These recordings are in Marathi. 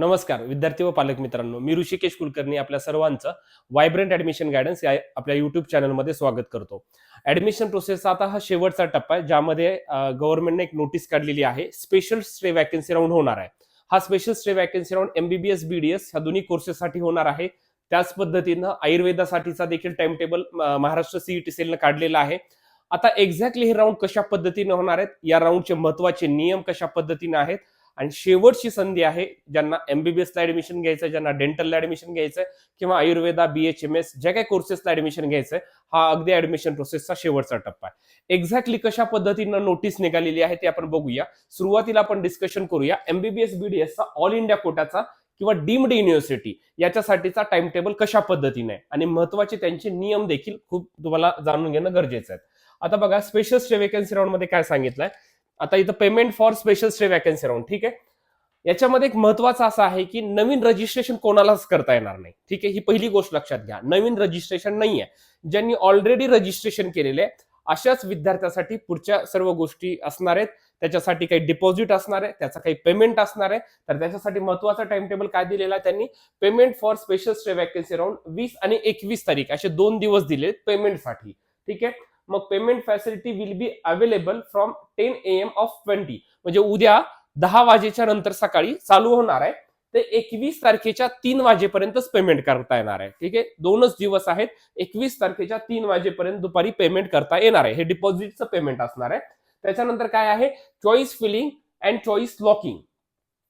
नमस्कार विद्यार्थी व पालक मित्रांनो. मी ऋषिकेश कुलकर्णी आपल्या सर्वांचं वायब्रंट ऍडमिशन गायडन्स या आपल्या युट्यूब चॅनलमध्ये स्वागत करतो. ऍडमिशन प्रोसेसचा आता हा शेवटचा टप्पा आहे ज्यामध्ये गव्हर्नमेंटने एक नोटीस काढलेली आहे स्पेशल स्टे वॅकन्सी राऊंड होणार आहे. हा special stay vacancy round MBBS BDS ह्या दोन्ही कोर्सेससाठी होणार आहे. त्याच पद्धतीनं आयुर्वेदासाठीचा देखील टाइम टेबल महाराष्ट्र सीईटी सेलनं काढलेला आहे. आता एक्झॅक्टली हे राऊंड कशा पद्धतीने होणार आहेत? या राऊंडचे महत्त्वाचे नियम कशा पद्धतीने आहेत? आणि शेवटची संधी आहे ज्यांना एमबीबीएसला ऍडमिशन घ्यायचं आहे ज्यांना डेंटलला ऍडमिशन घ्यायचंय किंवा आयुर्वेदा बीएचएमएस ज्या काही कोर्सेसला ऍडमिशन घ्यायचं आहे हा अगदी ऍडमिशन प्रोसेसचा शेवटचा टप्पा आहे. एक्झॅक्टली कशा पद्धतीनं नोटीस निघालेली आहे ते आपण बघूया. सुरुवातीला आपण डिस्कशन करूया. एमबीबीएस बीडीएसचा ऑल इंडिया कोटाचा किंवा डीम्ड युनिव्हर्सिटी याच्यासाठीचा टाइम टेबल कशा पद्धतीने आहे? आणि महत्त्वाचे त्यांचे नियम देखील खूप तुम्हाला जाणून घेणं गरजेचं आहे. आता बघा स्पेशल वेकन्सी राऊंडमध्ये काय सांगितलंय? आता इथं payment for special stay vacancy round ठीक आहे? याच्यामध्ये एक महत्वाचं असं आहे की नवीन रजिस्ट्रेशन कोणालाच करता येणार नाही. ठीक आहे? ही पहिली गोष्ट लक्षात घ्या. नवीन रजिस्ट्रेशन नाही आहे ज्यांनी ऑलरेडी रजिस्ट्रेशन केलेले आहे अशाच विद्यार्थ्यासाठी पुढच्या सर्व गोष्टी असणार आहेत. त्याच्यासाठी काही डिपॉझिट असणार आहे त्याचा काही पेमेंट असणार आहे. तर त्याच्यासाठी महत्त्वाचा टाइम टेबल काय दिलेला आहे त्यांनी? Payment for special stay vacancy round वीस आणि एकवीस तारीख असे दोन दिवस दिले पेमेंटसाठी ठीक आहे? मग payment facility will be available from ten A M of twenty म्हणजे उद्या दहा वाजेच्या नंतर सकाळी चालू होणार आहे. ते एकवीस तारखेच्या तीन वाजेपर्यंतच पेमेंट करता येणार आहे. ठीक आहे? दोनच दिवस आहेत. एकवीस तारखेच्या तीन वाजेपर्यंत दुपारी पेमेंट करता येणार आहे. हे डिपॉझिटचं पेमेंट असणार आहे. त्याच्यानंतर काय आहे? Choice filling and choice locking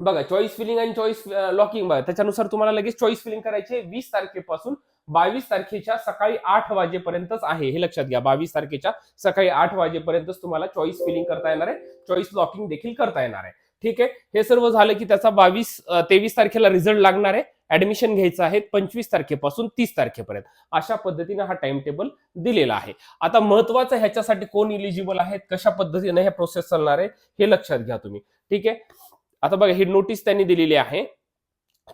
बघा choice filling and choice locking बघा. त्याच्यानुसार तुम्हाला लगेच चॉईस फिलिंग करायची आहे. वीस तारखेपासून बावीस तारखेच्या सकाळी आठ वाजेपर्यंतच आहे. हे लक्षात घ्या. बावीस तारखेच्या सकाळी आठ वाजेपर्यंतच तुम्हाला चॉईस फिलिंग करता येणार आहे. चॉईस लॉकिंग देखील करता येणार आहे. ठीक आहे? हे सर्व झालं की त्याचा बावीस तेवीस तारखेला रिझल्ट लागणार आहे. ऍडमिशन घ्यायचं आहे पंचवीस तारखेपासून तीस तारखेपर्यंत. अशा पद्धतीने हा टाइम टेबल दिलेला आहे. आता महत्वाचं ह्याच्यासाठी कोण इलिजिबल आहेत? कशा पद्धतीने हे प्रोसेस चालणार आहे? हे लक्षात घ्या तुम्ही. ठीक आहे? आता बघा ही नोटीस त्यांनी दिलेली आहे.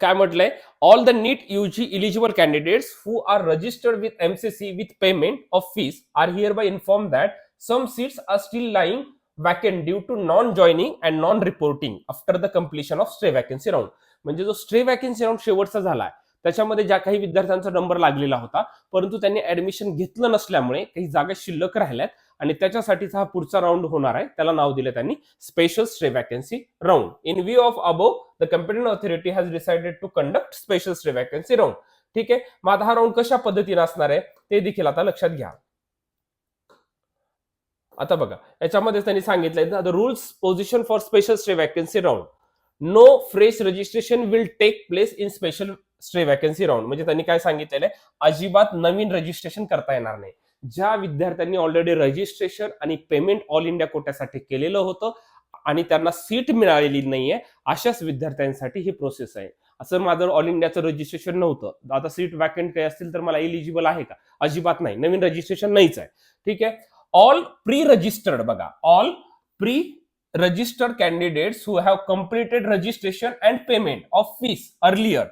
काय म्हटलंय? All the NEET UG eligible candidates who are registered with MCC with payment of fees are hereby informed that some seats are still lying vacant due to non joining and non reporting after the completion of stay vacancy round म्हणजे जो स्टे वॅकन्सी राऊंड शेवटचा झाला त्याच्यामध्ये ज्या काही विद्यार्थ्यांचा नंबर लागलेला होता परंतु त्यांनी ऍडमिशन घेतलं नसल्यामुळे काही जागा शिल्लक राहिल्यात. आणि त्याच्यासाठीचा हा पुढचा राऊंड होणार आहे. त्याला नाव दिलं त्यांनी special stay vacancy round in view of above the competent authority has decided to conduct special stay vacancy round ठीक आहे? मग आता हा राऊंड कशा पद्धतीने असणार आहे? ते देखील आता लक्षात घ्या. आता बघा. याच्यामध्ये त्यांनी सांगितलंय the rules position for special stay vacancy round no fresh registration will take place in special stay vacancy round म्हणजे त्यांनी काय सांगितलेलं आहे? अजिबात नवीन रजिस्ट्रेशन करता येणार नाही. ज्या विद्यार्थ्यांनी ऑलरेडी रजिस्ट्रेशन आणि पेमेंट ऑल इंडिया कोट्यासाठी केलेलं होतं आणि त्यांना सीट मिळालेली नाहीये अशाच विद्यार्थ्यांसाठी ही प्रोसेस आहे. असं माझं ऑल इंडियाचं रजिस्ट्रेशन नव्हतं. आता सीट वॅकंट काही असतील तर मला एलिजिबल आहे का? अजिबात नाही. नवीन रजिस्ट्रेशन नाहीच आहे. ठीक आहे? ऑल प्री रजिस्टर्ड बघा. All pre registered candidates who have completed registration and payment of fees earlier.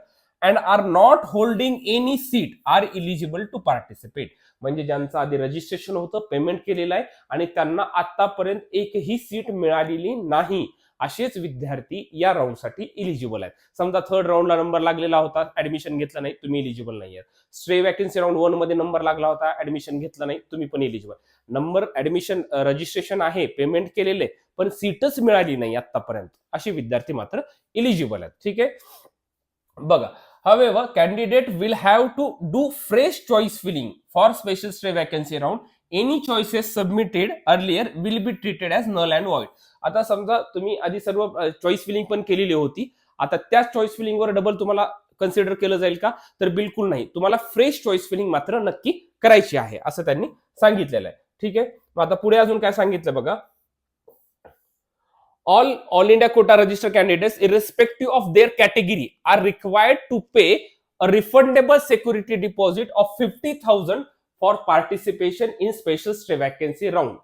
And are not holding any seat are eligible to participate म्हणजे ज्यांचं आधी रजिस्ट्रेशन होतं पेमेंट केलेलं आहे आणि त्यांना आतापर्यंत एकही सीट मिळालेली नाही असेच विद्यार्थी या राऊंडसाठी इलिजिबल आहेत. समजा थर्ड राऊंडला नंबर लागलेला होता ऍडमिशन घेतलं नाही तुम्ही इलिजिबल नाही आहेत स्ट्रे वॅकन्सी राऊंड वनमध्ये नंबर लागला होता ऍडमिशन घेतलं नाही तुम्ही पण इलिजिबल नंबर ऍडमिशन रजिस्ट्रेशन आहे पेमेंट केलेले पण सीटच मिळाली नाही आतापर्यंत असे विद्यार्थी मात्र इलिजिबल आहेत. ठीक आहे? बघा However, candidate will have to do fresh choice filling for special stray vacancy round. Any choices submitted earlier will be treated as null and void. आता समजा तुम्ही आधी सर्व चॉईस फिलिंग पण केलेली होती आता त्याच चॉईस फिलिंगवर डबल तुम्हाला कन्सिडर केलं जाईल का तर बिलकुल नाही तुम्हाला फ्रेश चॉईस फिलिंग मात्र नक्की करायची आहे असं त्यांनी सांगितलेलं आहे ठीक आहे मग आता पुढे अजून काय सांगितलं बघा all all india quota register candidates irrespective of their category are required to pay refundable security deposit of fifty thousand for participation in special stay vacancy round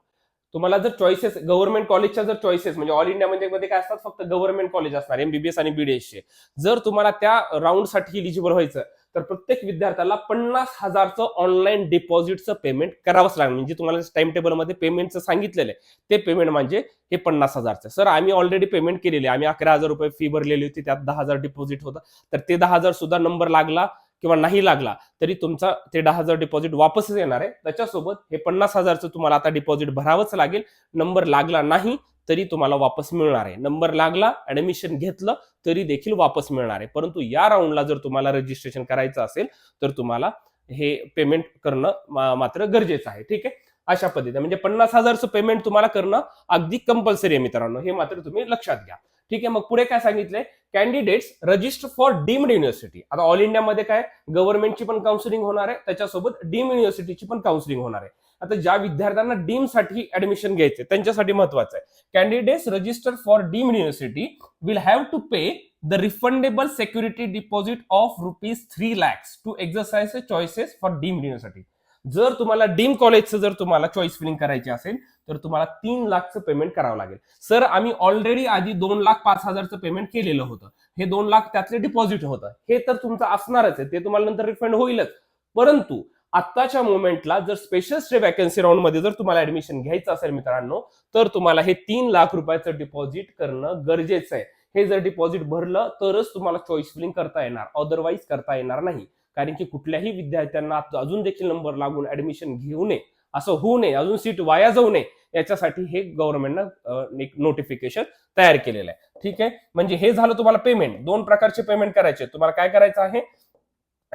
तुम्हाला जर चॉईसेस गव्हर्नमेंट कॉलेजच्या जर चॉईसेस म्हणजे ऑल इंडिया म्हणजे मध्ये काय असतात फक्त गव्हर्नमेंट कॉलेज असणार एमबीबीएस आणि बीडीएसचे जर तुम्हाला त्या राऊंडसाठी इलिजिबल व्हायचं तर प्रत्येक विद्यार्थ्याला पन्नास हजारचं ऑनलाईन डिपॉझिटचं पेमेंट करावंच लागणार. म्हणजे तुम्हाला टाइम टेबलमध्ये पेमेंटचं सांगितलेलं आहे ते पेमेंट म्हणजे हे पन्नास हजारचं सर आम्ही ऑलरेडी पेमेंट केलेली आम्ही अकरा हजार रुपये फी भरलेली होती त्यात दहा हजार डिपॉझिट होतं. तर ते दहा हजार सुद्धा नंबर लागला किंवा नाही लागला तरी तुमचा ते दहा हजार डिपॉझिट वापसच येणार आहे. त्याच्यासोबत हे पन्नास हजारचं तुम्हाला आता डिपॉझिट भरावंच लागेल. नंबर लागला नाही तरी तुम्हाला वापस मिळणार आहे. नंबर लागला ऍडमिशन घेतलं तरी देखील वापस मिळणार आहे. परंतु या राऊंडला जर तुम्हाला रजिस्ट्रेशन करायचं असेल तर तुम्हाला हे पेमेंट करणं मात्र गरजेचं आहे. ठीक आहे? अशा पद्धतीने. म्हणजे पन्नास हजारचं पेमेंट तुम्हाला करणं अगदी कंपल्सरी आहे मित्रांनो. हे मात्र तुम्ही लक्षात घ्या. ठीक आहे? मग पुढे काय सांगितलंय? Candidates register for deemed university आता ऑल इंडियामध्ये काय? गव्हर्नमेंटची पण काउन्सिलिंग होणार आहे. त्याच्यासोबत डीम युनिव्हर्सिटीची पण काउन्सिलिंग होणार आहे. आता ज्या विद्यार्थ्यांना डीमसाठी ऍडमिशन घ्यायचे त्यांच्यासाठी महत्वाचं आहे. Candidates register for deem university will have to pay the refundable security deposit of rupees three lakhs to exercise choices for deem university जर तुम्हाला डीम कॉलेजचं जर तुम्हाला चॉईस फिलिंग करायची असेल तर तुम्हाला तीन लाखचं पेमेंट करावं लागेल. सर आम्ही ऑलरेडी आधी दोन लाख पाच हजारचं पेमेंट केलेलं होतं. हे दोन लाख त्यातले डिपॉझिट होतं. हे तर तुमचं असणारच आहे. ते तुम्हाला नंतर रिफंड होईलच. परंतु आत्ताच्या मोमेंटला जर स्पेशल स्टे वॅकन्सी राऊंडमध्ये जर तुम्हाला ऍडमिशन घ्यायचं असेल मित्रांनो तर तुम्हाला हे तीन लाख रुपयाचं डिपॉझिट करणं गरजेचं आहे. हे जर डिपॉझिट भरलं तरच तुम्हाला चॉईस फिलिंग करता येणार. अदरवाईज करता येणार नाही. कारण की कुठल्याही विद्यार्थ्यांना अजून देखील नंबर लागून ऍडमिशन घेऊ नये. असं होऊ नये. अजून सीट वाया जाऊ नये. याच्यासाठी हे गव्हर्नमेंटनं एक नोटिफिकेशन तयार केलेलं आहे. ठीक आहे? म्हणजे हे झालं तुम्हाला पेमेंट दोन प्रकारचे पेमेंट करायचे तुम्हाला काय करायचं आहे?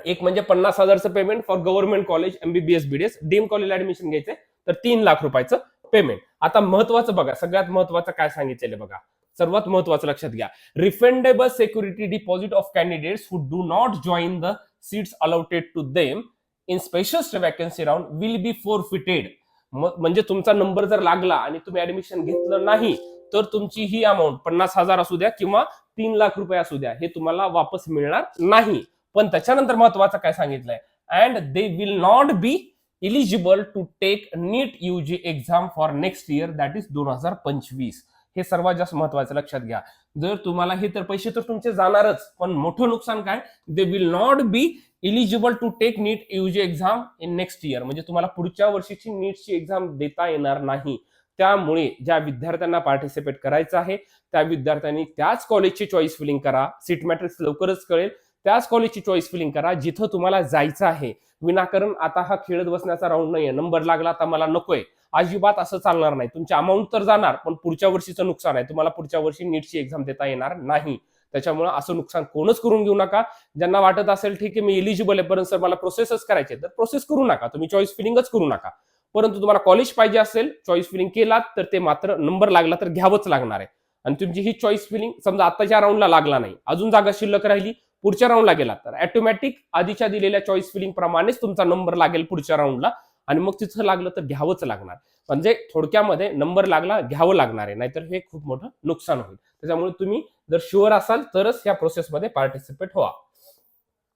एक म्हणजे पन्नास हजारचं payment for government college MBBS BDS deem college admission घ्यायचं तर तीन लाख रुपयाचं पेमेंट आता महत्वाचं बघा सगळ्यात महत्वाचं काय सांगितलेलं बघा? सर्वात महत्वाचं लक्षात घ्या. Refundable security deposit of candidates who do not join the seats allotted to them in special vacancy round will be forfeited म्हणजे तुमचा नंबर जर लागला आणि तुम्ही ऍडमिशन घेतलं नाही तर तुमची ही अमाऊंट पन्नास हजार असू द्या किंवा तीन लाख रुपये असू द्या हे तुम्हाला वापस मिळणार नाही. पण त्याच्यानंतर महत्वाचं काय सांगितलंय? And they will not be eligible to take NEET UG exam for next year that is दोन हजार पंचवीस. हे सर्वात जास्त महत्वाचं लक्षात घ्या. जर तुम्हाला हे तर पैसे तर तुमचे जाणारच पण मोठं नुकसान काय? They will not be eligible to take NEET UG exam in next year म्हणजे तुम्हाला पुढच्या वर्षीची नीटची एक्झाम देता येणार नाही. त्यामुळे ज्या विद्यार्थ्यांना पार्टिसिपेट करायचं आहे त्या विद्यार्थ्यांनी त्याच कॉलेजची चॉईस फिलिंग करा. सीट मॅट्रिक्स लवकरच कळेल. त्याच कॉलेजची चॉईस फिलिंग करा जिथं तुम्हाला जायचं आहे. विनाकारण आता हा खेळत बसण्याचा राऊंड नाहीये. नंबर लागला तर मला नकोय. अजिबात असं चालणार नाही. तुमची अमाऊंट तर जाणार पण पुढच्या वर्षीचं नुकसान आहे. तुम्हाला पुढच्या वर्षी नीटची एक्झाम देता येणार नाही. त्याच्यामुळे असं नुकसान कोणच करून घेऊ नका. ज्यांना वाटत असेल ठीक आहे मी एलिजिबल आहे परंतु सर मला प्रोसेसच करायचे तर प्रोसेस करू नका. तुम्ही चॉईस फिलिंगच करू नका. परंतु तुम्हाला कॉलेज पाहिजे असेल चॉईस फिलिंग केलात तर ते मात्र नंबर लागला तर घ्यावंच लागणार आहे. आणि तुमची ही चॉईस फिलिंग समजा आताच्या राऊंडला लागला नाही. अजून जागा शिल्लक राहिली पुढच्या राऊंडला गेला. तर ऑटोमॅटिक आधीच्या दिलेल्या चॉईस फिलिंग प्रमाणेच तुमचा नंबर लागेल पुढच्या राऊंडला आणि मग तिथं लागलं तर घ्यावंच लागणार. म्हणजे थोडक्यामध्ये नंबर लागला घ्यावं लागणार आहे. नाहीतर हे खूप मोठं नुकसान होईल. त्याच्यामुळे तुम्ही जर शुअर असाल तरच या प्रोसेसमध्ये पार्टिसिपेट व्हा.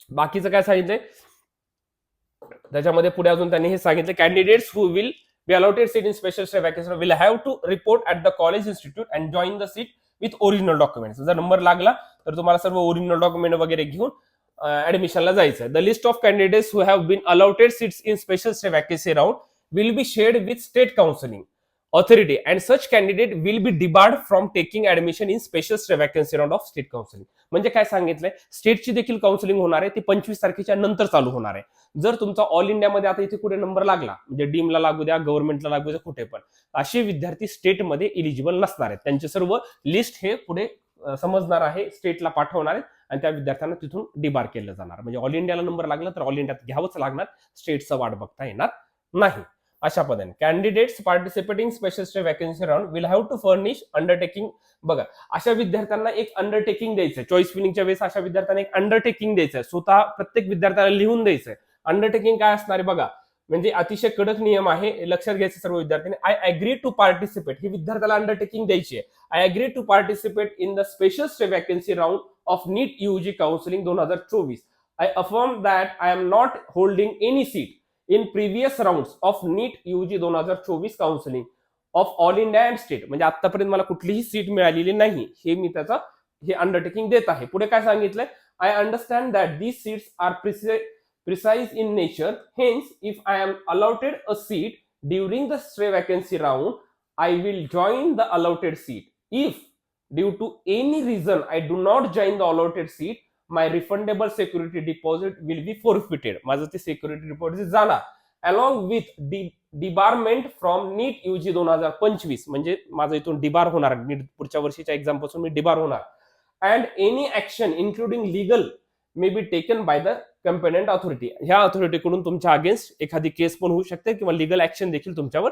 बाकीचं काय सांगितलंय? त्याच्यामध्ये पुढे अजून त्यांनी हे सांगितलं candidates who will be allotted seat in special vacation will have to report at the college institute and join the seat with original documents. जर नंबर लागला तर तुम्हाला सर्व ओरिजिनल डॉक्युमेंट वगैरे घेऊन ऍडमिशनला जायचं the list of candidates who have been allotted seats in special vacancy round will be shared with state counselling authority and such candidate will be debarred from taking admission in special vacancy round of state counselling म्हणजे काय सांगितलंय? स्टेटची देखील काउन्सिलिंग होणार आहे. ती पंचवीस तारखेच्या नंतर चालू होणार आहे. जर तुमचा ऑल इंडियामध्ये आता इथे कुठे नंबर लागला म्हणजे डीमला लागू द्या गव्हर्नमेंटला लागू द्या कुठे पण असे विद्यार्थी स्टेटमध्ये इलिजिबल नसणार आहेत. त्यांचे सर्व लिस्ट हे पुढे समजणार आहे स्टेटला पाठवणार आहेत आणि त्या विद्यार्थ्यांना तिथून डिबार केलं जाणार. म्हणजे ऑल इंडियाला नंबर लागला तर ऑल इंडियात घ्यावंच लागणार. स्टेटचं वाट बघता येणार नाही. अशा पद्धतीने. Candidates participating special stay vacancy round will have to furnish undertaking बघा अशा विद्यार्थ्यांना एक अंडरटेकिंग द्यायचं चॉईस फिलिंगच्या वेळेस अशा विद्यार्थ्यांना एक अंडरटेकिंग द्यायचं स्वतः प्रत्येक विद्यार्थ्याला लिहून द्यायचं अंडरटेकिंग काय असणार आहे? बघा म्हणजे अतिशय कडक नियम आहे. हे लक्षात घ्यायचे सर्व विद्यार्थ्यांनी. आय अग्री टू पार्टिसिपेट ही विद्यार्थ्याला अंडरटेकिंग द्यायची आहे. I agree to participate in the special stay vacancy round of NEET UG counselling दोन हजार चोवीस. I affirm that I am not holding any seat in previous round of NEET UG दोन हजार चोवीस counselling of all India and state म्हणजे आतापर्यंत मला कुठलीही सीट मिळालेली नाही. हे मी त्याचं हे अंडरटेकिंग देत आहे. पुढे काय सांगितलंय? I understand that these seats are precise in nature hence if I am allotted a seat during the stray vacancy round I will join the allotted seat if due to any reason I do not join the allotted seat my refundable security deposit will be forfeited माझं ते सिक्युरिटी डिपॉझिट जाणार along with debarment from NEET UG दोन हजार पंचवीस. म्हणजे माझं इथून डिबार होणार. नीट पुढच्या वर्षीच्या एक्झामपासून मी डिबार होणार. And any action including legal may be taken by the competent authority ह्या ऑथॉरिटीकडून तुमच्या अगेन्स्ट एखादी केस पण होऊ शकते किंवा लिगल ऍक्शन देखील तुमच्यावर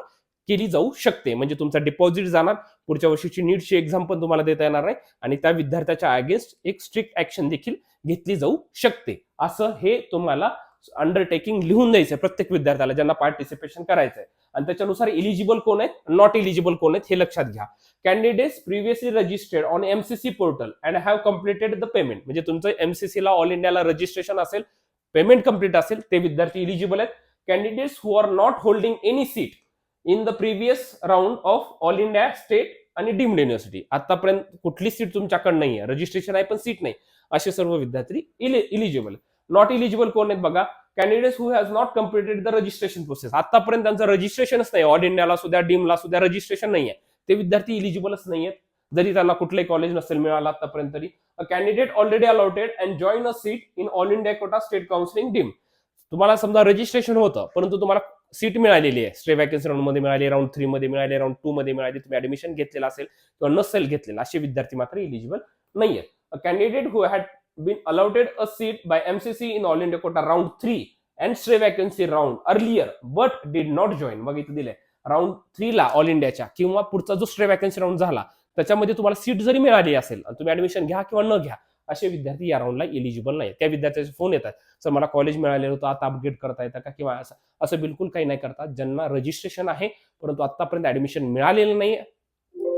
केली जाऊ शकते. म्हणजे तुमचा डिपॉझिट जाणार पुढच्या वर्षीची नीटची एक्झाम पण तुम्हाला देता येणार नाही आणि त्या विद्यार्थ्याच्या अगेन्स्ट एक स्ट्रिक्ट ऍक्शन देखील घेतली जाऊ शकते. असं हे तुम्हाला अंडरटेकिंग लिहून द्यायचं आहे प्रत्येक विद्यार्थ्याला ज्यांना पार्टिसिपेशन करायचंय. आणि त्याच्यानुसार इलिजिबल कोण आहेत? नॉट इलिजिबल कोण आहेत? हे लक्षात घ्या. Candidates previously registered on MCC portal and have completed the payment म्हणजे तुमचं एमसीसी ला ऑल इंडियाला रजिस्ट्रेशन असेल पेमेंट कंप्लीट असेल ते विद्यार्थी इलिजिबल आहेत. Candidates who are not holding any seat in the previous round of all India state आणि डीम्ड युनिव्हर्सिटी. आतापर्यंत कुठली सीट तुमच्याकडे नाहीये. रजिस्ट्रेशन आहे पण सीट नाही. असे सर्व विद्यार्थी इलिजिबल नॉट इलिजिबल कोण आहेत बघा? Candidate who has not completed the registration process आतापर्यंत त्यांचं रजिस्ट्रेशनच नाही. ऑल इंडियाला सुद्धा डीमला सुद्धा रजिस्ट्रेशन नाही आहे ते विद्यार्थी इलिजिबलच नाही आहेत जरी त्यांना कुठलंही कॉलेज नसेल मिळालं आतापर्यंत तरी. A candidate already allotted and join a seat in all India quota state counselling deem तुम्हाला समजा रजिस्ट्रेशन होतं परंतु तुम्हाला सीट मिळालेली आहे. स्टे वॅकन्सी राऊंडमध्ये मिळाली राऊंड थ्रीमध्ये मिळाली राऊंड टू मध्ये मिळाली. तुम्ही ऍडमिशन घेतलेलं असेल किंवा नसेल घेतलेलं असे विद्यार्थी मात्र इलिजिबल नाही आहेत a candidate who had been allotted a seat by MCC in all India quota round three and stray vacancy round earlier but did not join बघ इथे दिलंय. राऊंड थ्रीला ऑल इंडियाच्या किंवा पुढचा जो स्ट्रे वॅकन्सी राऊंड झाला त्याच्यामध्ये तुम्हाला सीट जरी मिळाली असेल तुम्ही ऍडमिशन घ्या किंवा न घ्या असे विद्यार्थी या राऊंडला एलिजिबल नाही त्या विद्यार्थ्याचे फोन येतात. सर मला कॉलेज मिळालेलं होतं. आता अपग्रेड करता येतं का? किंवा असं असं बिलकुल काही नाही करतात. ज्यांना रजिस्ट्रेशन आहे परंतु आतापर्यंत ऍडमिशन मिळालेलं नाही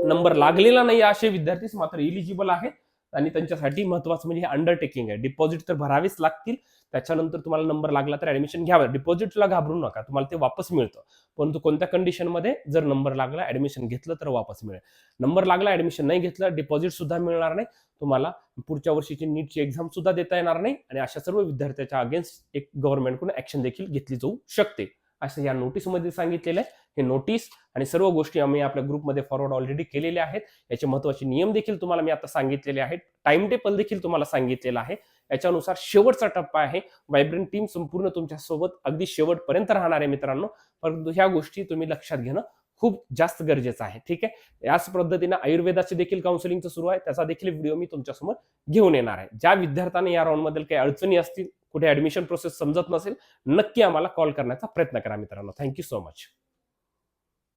नंबर लागलेला नाही असे विद्यार्थीच मात्र एलिजिबल आहेत. आणि त्यांच्यासाठी महत्वाचं म्हणजे हे अंडरटेकिंग आहे. डिपॉझिट तर भरावेच लागतील. त्याच्यानंतर तुम्हाला नंबर लागला तर ऍडमिशन घ्यावं. डिपॉझिटला घाबरू नका. तुम्हाला ते वापस मिळतं. परंतु कोणत्या कंडिशनमध्ये जर नंबर लागला ऍडमिशन घेतलं तर वापस मिळेल. नंबर लागला ऍडमिशन नाही घेतलं डिपॉझिट सुद्धा मिळणार नाही. तुम्हाला पुढच्या वर्षीची नीटची एक्झाम सुद्धा देता येणार नाही. आणि अशा सर्व विद्यार्थ्याच्या अगेन्स्ट एक गव्हर्नमेंटकडून ऍक्शन देखील घेतली जाऊ शकते. असं या नोटीसमध्ये सांगितलेलं आहे. हे नोटीस आणि सर्व गोष्टी आम्ही आपल्या ग्रुपमध्ये फॉरवर्ड ऑलरेडी केलेल्या आहेत. याचे महत्त्वाचे नियम देखील तुम्हाला मी आता सांगितलेले आहेत. टाइम टेबल देखील तुम्हाला सांगितलेलं आहे. याच्यानुसार शेवटचा टप्पा आहे. वायब्रंट टीम संपूर्ण तुमच्यासोबत अगदी शेवटपर्यंत राहणार आहे मित्रांनो. परंतु ह्या गोष्टी तुम्ही लक्षात घेणं खूप जास्त गरजेचं आहे. ठीक आहे? याच पद्धतीने आयुर्वेदाचे देखील काउन्सिलिंगचं सुरू आहे. त्याचा देखील व्हिडिओ मी तुमच्यासमोर घेऊन येणार आहे. ज्या विद्यार्थ्यांना या राऊंडमध्ये काही अडचणी असतील कुठे ऍडमिशन प्रोसेस समजत नसेल नक्की आम्हाला कॉल करण्याचा प्रयत्न करा मित्रांनो. Thank you so much